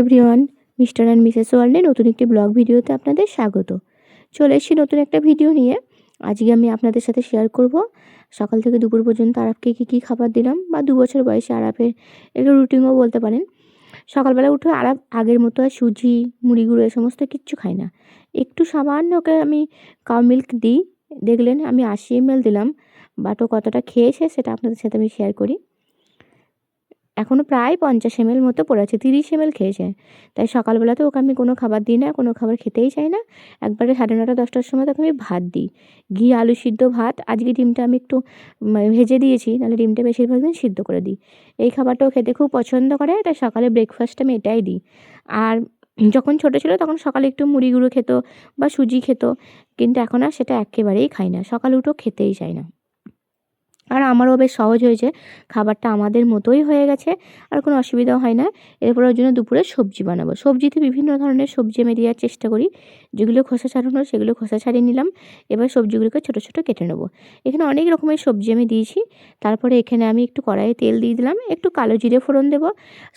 Everyone mister and Mrs ওয়ার্ল্ডে নতুন একটি ব্লগ ভিডিওতে আপনাদের স্বাগত। চলে এসেছি নতুন একটা ভিডিও নিয়ে। আজকে আমি আপনাদের সাথে শেয়ার করব। সকাল থেকে দুপুর পর্যন্ত আরাফকে কী কী খাবার দিলাম বা দু বছর বয়সে আরাফের একটু রুটিনও বলতে পারেন। সকালবেলা উঠে আরাফ আগের মতো আর সুজি, মুড়ি গুঁড়ো এ সমস্ত কিচ্ছু খায় না। একটু সামান্য ওকে আমি কাউ মিল্ক দিই। দেখলেন আমি আশি এমএল দিলাম। বাট ও কতটা খেয়েছে সেটা আপনাদের সাথে আমি শেয়ার করি। এখনও প্রায় পঞ্চাশ এমএল মতো পড়ে আছে, তিরিশ এমএল খেয়েছে। তাই সকালবেলাতে ওকে আমি কোনো খাবার দিই না, কোনো খাবার খেতেই চাই না। একবারে সাড়ে নটা, দশটার সময় তাকে আমি ভাত দিই। ঘি, আলু সিদ্ধ ভাত, আজকে ডিমটা আমি একটু ভেজে দিয়েছি, নাহলে ডিমটা বেশিরভাগ দিন সিদ্ধ করে দিই। এই খাবারটাও খেতে খুব পছন্দ করে, তাই সকালে ব্রেকফাস্টে আমি এটাই দিই। আর যখন ছোটো ছিল তখন সকালে একটু মুড়ি গুঁড়ো খেত বা সুজি খেত, কিন্তু এখন আর সেটা একেবারেই খাই না। সকালে উঠেও খেতেই চায় না। আর আমারও বেশ সহজ হয়েছে। খাবারটা আমাদের মতোই হয়ে গেছে, আর কোনো অসুবিধাও হয় না। এরপর ওর জন্য দুপুরে সবজি বানাবো। সবজিতে বিভিন্ন ধরনের সবজি আমি দেওয়ার চেষ্টা করি। যেগুলো খোসা ছাড়ানো, সেগুলো খোসা ছাড়িয়ে নিলাম। এবার সবজিগুলোকে ছোটো ছোটো কেটে নেব। এখানে অনেক রকমের সবজি আমি দিয়েছি। তারপরে এখানে আমি একটু কড়াইয়ে তেল দিয়ে দিলাম। একটু কালো জিরে ফোড়ন দেবো।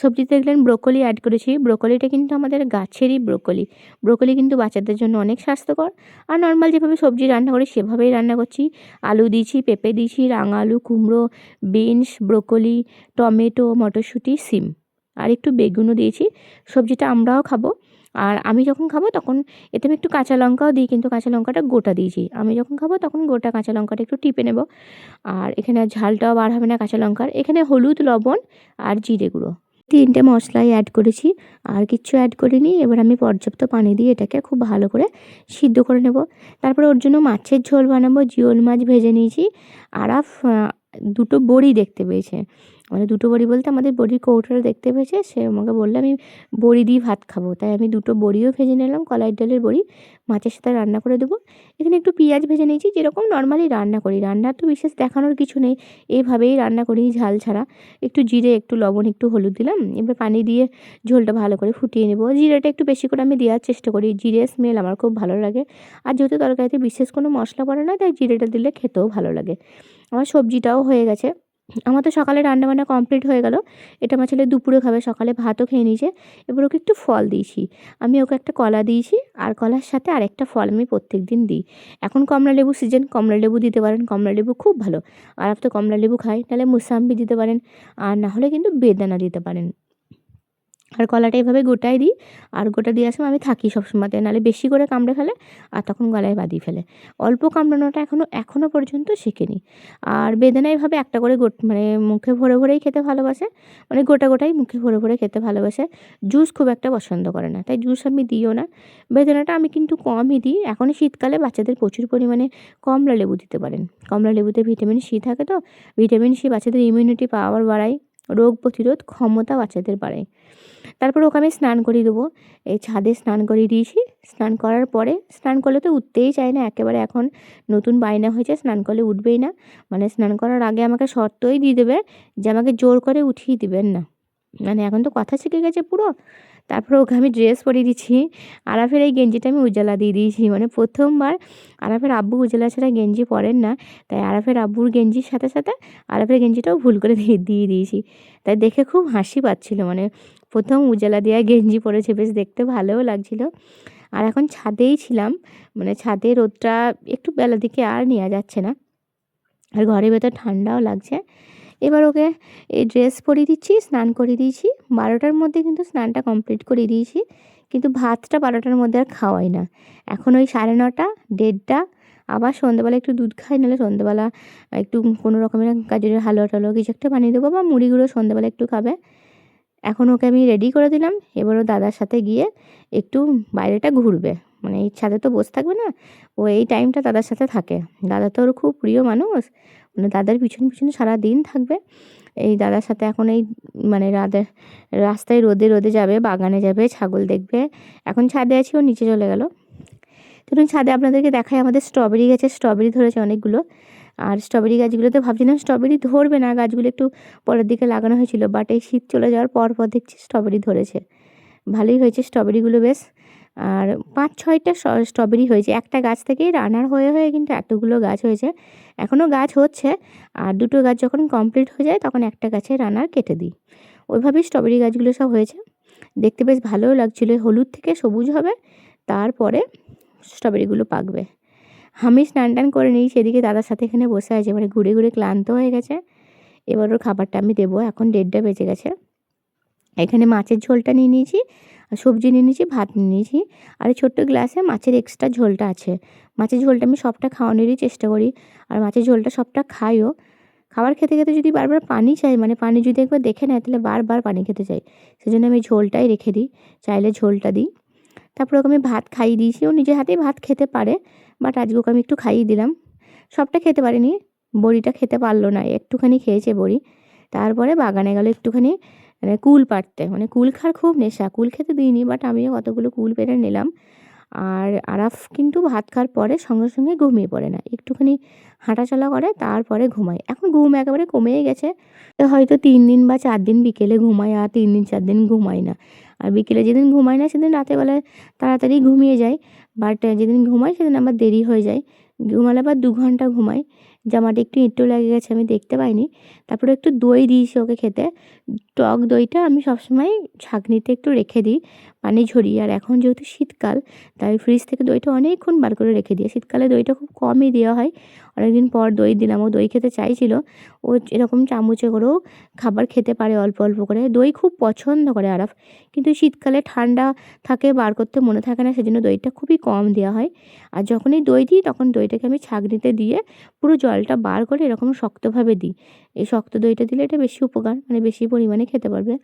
সবজিতে দেখলেন ব্রোকলি অ্যাড করেছি। ব্রোকলিটা কিন্তু আমাদের গাছেরই ব্রোকলি। ব্রোকলি কিন্তু বাচ্চাদের জন্য অনেক স্বাস্থ্যকর। আর নর্মাল যেভাবে সবজি রান্না করি, সেভাবেই রান্না করছি। আলু দিয়েছি, পেঁপে দিয়েছি, রাঙা আলু, কুমড়ো, বিনস, ব্রোকলি, টমেটো, মটরশুঁটি, সিম। আর একটু বেগুনও দিয়েছি। সবজিটা আমরাও খাব। আর আমি যখন খাব তখন এতে আমি একটু কাঁচা লঙ্কাও দিই, কিন্তু কাঁচা লঙ্কাটা গোটা দিয়েছি। আমি যখন খাব তখন গোটা কাঁচা লঙ্কাটা একটু টিপে নেব। আর এখানে ঝালটাও বার হবে না কাঁচা লঙ্কার। এখানে হলুদ, লবণ আর জিরে গুঁড়ো। তিনটে মশলাই অ্যাড করেছি। আর কিচ্ছু অ্যাড করিনি। এবার আমি পর্যাপ্ত পানি দিয়ে এটাকে খুব ভালো করে সিদ্ধ করে নেব। তারপরে ওর জন্য মাছের ঝোল বানাবো। জিওল মাছ ভেজে নিয়েছি। আরাফ দুটো বড়ি দেখতে পেয়েছে। মানে দুটো বড়ি বলতে আমাদের বড়ির কৌটোটা দেখতে পেয়েছে, সে আমাকে বলল, আমি বড়ি দিয়ে ভাত খাব। তাই আমি দুটো বড়িও ভেজে নিলাম কলাই ডালের বড়ি, মাছের সাথে রান্না করে দেবো। এখানে একটু পেঁয়াজ ভেজে নিয়েছি, যেরকম নর্মালি রান্না করি। রান্না তো বিশেষ দেখানোর কিছু নেই এইভাবেই রান্না করি, ঝাল ছাড়া। একটু জিরে, একটু লবণ, একটু হলুদ দিলাম, এবার পানি দিয়ে ঝোলটা ভালো করে ফুটিয়ে নেব। জিরেটা একটু বেশি করে আমি দেওয়ার চেষ্টা করি, জিরে স্মেল আমার খুব ভালো লাগে। আর যেহেতু তরকারিতে বিশেষ কোনো মশলা পড়ে না, তাই জিরেটা দিলে খেতেও ভালো লাগে। আমার সবজিটাও হয়ে গেছে। আমার তো সকালে রান্নাবান্না কমপ্লিট হয়ে গেল। এটা আমার ছেলে দুপুরে খাবে, সকালে ভাতও খেয়ে নিয়েছে। এবার ওকে একটু ফল দিয়েছি। আমি ওকে একটা কলা দিয়েছি, আর কলার সাথে আরেকটা ফল আমি প্রত্যেক দিন দিই। এখন কমলা লেবু সিজন কমলা লেবু দিতে পারেন, কমলা লেবু খুব ভালো। আর তো কমলা লেবু খাই তাহলে মুসাম্বি দিতে পারেন, আর না হলে কিন্তু বেদানা দিতে পারেন। আর কলাটা এভাবে গোটাই দিই, আর গোটা দিয়ে সময় আমি থাকি সবসময়তে নাহলে বেশি করে কামড়ে ফেলে, আর তখন গলায় বাঁধিয়ে ফেলে। অল্প কামড়ানোটা এখনও এখনও পর্যন্ত শিখিনি। আর বেদনা এভাবে একটা করে গোট মানে মুখে ভরে ভরেই খেতে ভালোবাসে মানে গোটা গোটাই মুখে ভরে ভরে খেতে ভালোবাসে। জুস খুব একটা পছন্দ করে না, তাই জুস আমি দিও না। বেদনাটা আমি কিন্তু কমই দিই। এখন শীতকালে বাচ্চাদের প্রচুর পরিমাণে কমলা লেবু দিতে পারেন। কমলা লেবুতে ভিটামিন সি থাকে তো? ভিটামিন সি বাচ্চাদের ইমিউনিটি পাওয়ার বাড়ায়। রোগ প্রতিরোধ ক্ষমতা বাচ্চাদের বাড়ায় তারপর ওকে আমি স্নান করিয়ে দেবো। এই ছাদে স্নান করিয়ে দিয়েছি। স্নান করার পরে স্নান করলে তো উঠতেই চায় না। একেবারে এখন নতুন বায়না হয়েছে, স্নান করলে উঠবেই না। মানে স্নান করার আগে আমাকে শর্তই দিয়ে দেবে যে আমাকে জোর করে উঠিয়ে দিবেন না। মানে এখন তো কথা শিখে গেছে পুরো। তারপরে ওকে আমি ড্রেস পরিয়ে দিচ্ছি। আরাফের এই গেঞ্জিটা আমি উজালা দিয়ে দিয়েছি। মানে প্রথমবার আরাফের আব্বু উজালা ছাড়া গেঞ্জি পরেন না। তাই আরাফের আব্বুর গেঞ্জির সাথে সাথে আরাফের গেঞ্জিটাও ভুল করে দিয়ে দিয়ে দিয়েছি। তাই দেখে খুব হাসি পাচ্ছিল। মানে প্রথম উজালা দেওয়া গেঞ্জি পরেছে, বেশ দেখতে ভালোও লাগছিল। আর এখন ছাদেই ছিলাম। মানে ছাদে রোদটা একটু বেলা দিকে আর নেওয়া যাচ্ছে না। আর ঘরের ভেতর ঠান্ডাও লাগছে। এবার ওকে এই ড্রেস পরিয়ে দিচ্ছি, স্নান করিয়ে দিয়েছি। বারোটার মধ্যে কিন্তু স্নানটা কমপ্লিট করে দিয়েছি। কিন্তু ভাতটা বারোটার মধ্যে আর খাওয়াই না। এখন ওই সাড়ে নটা, দেড়টা, আবার সন্ধ্যেবেলা একটু দুধ খাই, নাহলে সন্ধ্যেবেলা একটু কোনো রকমের গাজরের হালুয়া টালুয়া কিছু একটা বানিয়ে দেবো, বা মুড়িগুলো সন্ধ্যেবেলা একটু খাবে। এখন ওকে আমি রেডি করে দিলাম। এবার ও দাদার সাথে গিয়ে একটু বাইরেটা ঘুরবে। মানে এই ছাদে তো বসে থাকবে না, ও এই টাইমটা দাদার সাথে থাকে। দাদা তো ওর খুব প্রিয় মানুষ। মানে দাদার পিছনে পিছনে সারা দিন থাকবে। এই দাদার সাথে এখন এই মানে রাতে রাস্তায় রোদে রোদে যাবে, বাগানে যাবে, ছাগল দেখবে। এখন ছাদে আছি, ও নিচে চলে গেল। ধরুন ছাদে আপনাদেরকে দেখায় আমাদের স্ট্রবেরি গাছে স্ট্রবেরি ধরেছে অনেকগুলো। আর স্ট্রবেরি গাছগুলোতে ভাবছিলাম স্ট্রবেরি ধরবে না, গাছগুলো একটু পরের দিকে লাগানো হয়েছিল বাট এই শীত চলে যাওয়ার পর পর দেখছি স্ট্রবেরি ধরেছে। ভালোই হয়েছে স্ট্রবেরিগুলো বেশ। আর পাঁচ, ছয়টা স্ট্রবেরি হয়েছে। একটা গাছ থেকেই রানার হয়ে হয়ে কিন্তু এতগুলো গাছ হয়েছে। এখনও গাছ হচ্ছে। আর দুটো গাছ যখন কমপ্লিট হয়ে যায়, তখন একটা গাছে রানার কেটে দিই। ওইভাবেই স্ট্রবেরি গাছগুলো সব হয়েছে। দেখতে বেশ ভালোও লাগছিল। হলুদ থেকে সবুজ হবে, তারপরে স্ট্রবেরিগুলো পাকবে। আমি স্নান টান করে নিই সেদিকে দাদার সাথে এখানে বসে আছে। মানে ঘুরে ঘুরে ক্লান্ত হয়ে গেছে। এবার ওর খাবারটা আমি দেবো। এখন দেড়টা বেজে গেছে। এখানে মাছের ঝোলটা নিয়ে নিয়েছি। সবজি নিয়ে নিয়েছি, ভাত নিয়ে নিয়েছি আর এই ছোট্ট গ্লাসে মাছের এক্সট্রা ঝোলটা আছে। মাছের ঝোলটা আমি সবটা খাওয়ানোরই চেষ্টা করি আর মাছের ঝোলটা সবটা খাইও। খাবার খেতে খেতে যদি বারবার পানি চাই মানে পানি যদি একবার দেখে নেয়, তাহলে বারবার পানি খেতে চাই। সেজন্য আমি ঝোলটাই রেখে দিই, চাইলে ঝোলটা দিই। তারপর ওকে আমি ভাত খাইয়ে দিয়েছি, ও নিজের হাতেই ভাত খেতে পারে বাট আজকে ওকে আমি একটু খাইয়ে দিলাম। সবটা খেতে পারিনি, বড়িটা খেতে পারল না, একটুখানি খেয়েছে বড়ি। তারপরে বাগানে গেল একটুখানি মানে কুল পাড়তে। মানে কুল খাওয়ার খুব নেশা। কুল খেতে দিইনি বাট আমিও কতগুলো কুল পেরে নিলাম। আর আরাফ কিন্তু ভাত খাওয়ার পরে সঙ্গে সঙ্গে ঘুমিয়ে পড়ে না। একটুখানি হাঁটাচলা করে, তারপরে ঘুমায়। এখন ঘুম একেবারে কমেই গেছে। হয়তো তিন দিন বা চার দিন বিকেলে ঘুমায়, আর তিন দিন, চার দিন ঘুমায় না। আর বিকেলে যেদিন ঘুমায় না, সেদিন রাতেবেলায় তাড়াতাড়ি ঘুমিয়ে যায়। বাট যেদিন ঘুমায়, সেদিন আবার দেরি হয়ে যায়। ঘুমালে আবার দু ঘণ্টা ঘুমায়। জামাটা একটু ইঁটু লেগে গেছে, আমি দেখতে পাইনি। তারপরে একটু দই দিয়েছি ওকে খেতে। টক দইটা আমি সবসময় ছাঁকনিতে একটু রেখে দিই, পানি ঝরিয়ে। আর এখন যেহেতু শীতকাল, তাই ফ্রিজ থেকে দইটা অনেকক্ষণ বার করে রেখে দিই। শীতকালে দইটা খুব কমই দেওয়া হয়। অনেকদিন পর দই দিলাম, ও দই খেতে চাইছিল। ও এরকম চামচে করেও খাবার খেতে পারে অল্প অল্প করে। দই খুব পছন্দ করে আরাফ। কিন্তু শীতকালে ঠান্ডা থাকে, বার করতে মনে থাকে না, সেজন্য দইটা খুবই কম দেওয়া হয়। আর যখনই দই দিই, তখন দইটাকে আমি ছাঁকনিতে দিয়ে পুরো জলটা বার করে এরকম শক্তভাবে দিই। এই শক্ত দইটা দিলে এটা বেশি উপকার মানে বেশি পরিমাণে খেতে পারবে।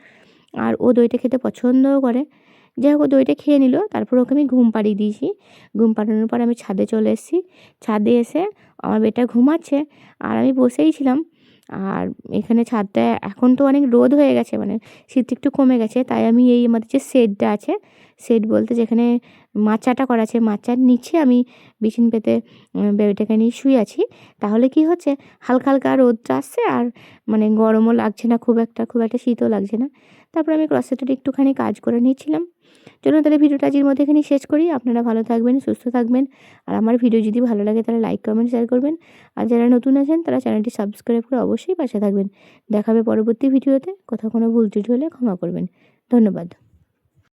আর ও দইটা খেতে পছন্দও করে। যাই হোক দইটা খেয়ে নিল, তারপর ওকে আমি ঘুম পাড়িয়ে দিয়েছি। ঘুম পাড়ানোর পর আমি ছাদে চলে এসেছি। ছাদে এসে আমার বেটা ঘুমাচ্ছে, আর আমি বসেই ছিলাম। আর এখানে ছাদটা এখন তো অনেক রোদ হয়ে গেছে মানে শীত একটু কমে গেছে, তাই আমি এই আমাদের যে শেডটা আছে, শেড বলতে যেখানে মাচাটা করা আছে, মাচার নিচে আমি বিছিন পেতে বেবিটাকে নিয়ে শুয়ে আছি। তাহলে কি হচ্ছে? হালকা হালকা রোদটা আসছে আর মানে গরমও লাগছে না, খুব একটা খুব একটা শীতও লাগছে না। তারপর আমি ক্রসেটের একটুখানি কাজ করে নিয়েছিলাম। চলুন তাহলে ভিডিওটা আজকের মধ্যে এখানে শেষ করি। আপনারা ভালো থাকবেন, সুস্থ থাকবেন। আর আমার ভিডিও যদি ভালো লাগে তাহলে লাইক কমেন্ট শেয়ার করবেন। আর যারা নতুন আছেন তারা চ্যানেলটি সাবস্ক্রাইব করে অবশ্যই পাশে থাকবেন। দেখাবে পরবর্তী ভিডিওতে কোথাও কোনো ভুল ত্রুটি হলে ক্ষমা করবেন। ধন্যবাদ।